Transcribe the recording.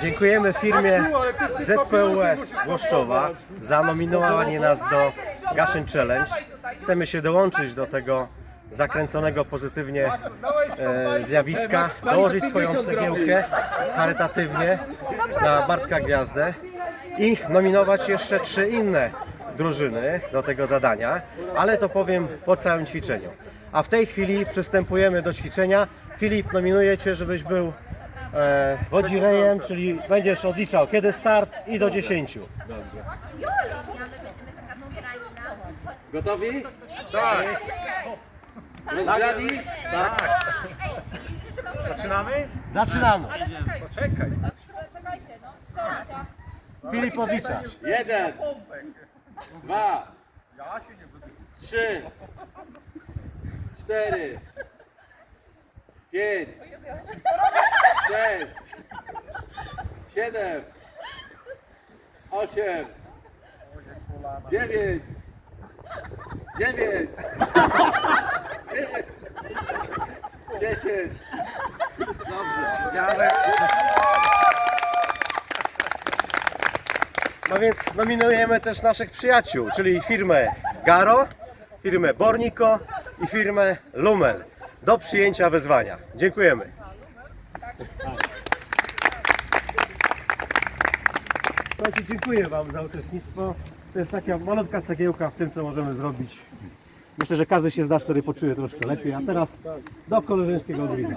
Dziękujemy firmie ZPUE Głoszczowa za nominowanie nas do Gaszyn Challenge. Chcemy się dołączyć do tego zakręconego pozytywnie e, zjawiska, dołożyć swoją cegiełkę charytatywnie na Bartka Gwiazdę i nominować jeszcze trzy inne drużyny do tego zadania, ale to powiem po całym ćwiczeniu. A w tej chwili przystępujemy do ćwiczenia. Filip, nominuję Cię, żebyś był e, wodzirejem, czyli będziesz odliczał kiedy start i do 10. Gotowi? Tak. Rozgrzani? Zaczynamy? Zaczynamy. Poczekaj. Filip odliczasz. Jeden. Dwa. Trzy. Cztery. Pięć. Sześć. Siedem. Osiem. Dziewięć. Dziewięć. Dziewięć. Dziesięć. Dobrze. No więc nominujemy też naszych przyjaciół, czyli firmę Garo, firmę Borniko i firmę Lumel do przyjęcia wezwania. Dziękujemy. Słuchajcie, dziękuję Wam za uczestnictwo. To jest taka malutka cegiełka w tym, co możemy zrobić. Myślę, że każdy się z nas wtedy poczuje troszkę lepiej. A teraz do koleżeńskiego grilla.